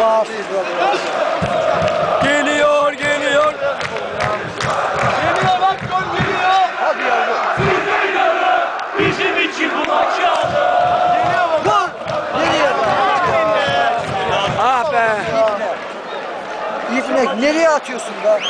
Rahatsız oluyor. Geliyor, geliyor. Geliyor bak gol geliyor. Hadi yavrum. Bizim için bu maçı aldı. Gol. Nereye be? Ah be. İpnek nereye atıyorsun be?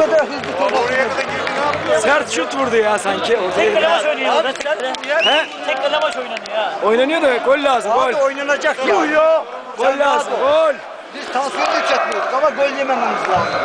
Kadar hızlı top atıyorsun. Sert şut vurdu ya sanki. Tek kale maç oynuyor burada. Tek kale. He? Tek kale maç oynanıyor ya. Oynanıyor da gol lazım, gol. Abi oynanacak ya. ya. Gol lazım, gol. Biz tansiyonu yükseltmiyoruz ama gol yemememiz lazım.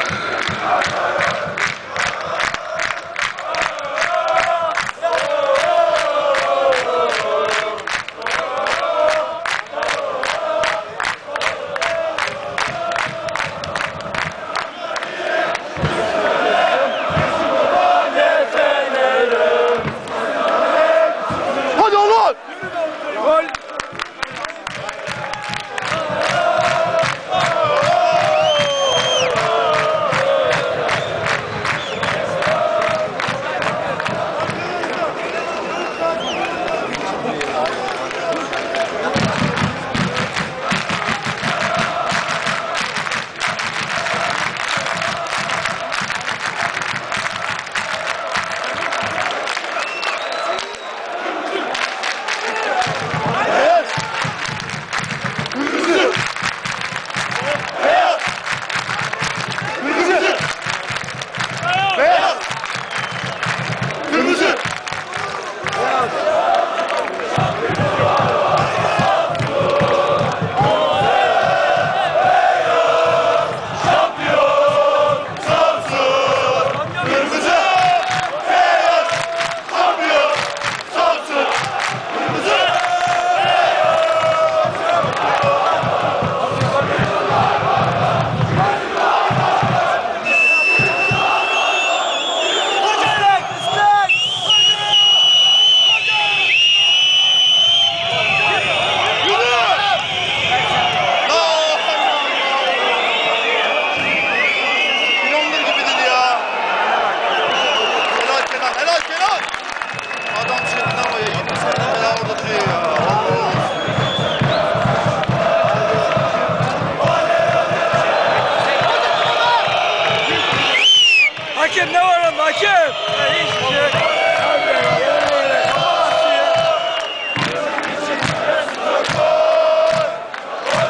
Hakem?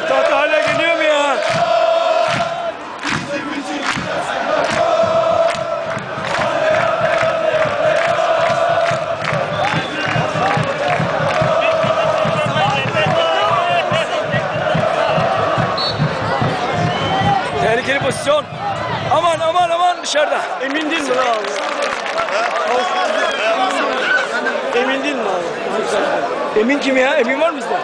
Tat hala geliyor mu ya? Tehlikeli pozisyon. Aman aman aman dışarıda. Emin değil mi abi? Emin değil mi abi? Emin kim ya? Emin var mı bizde?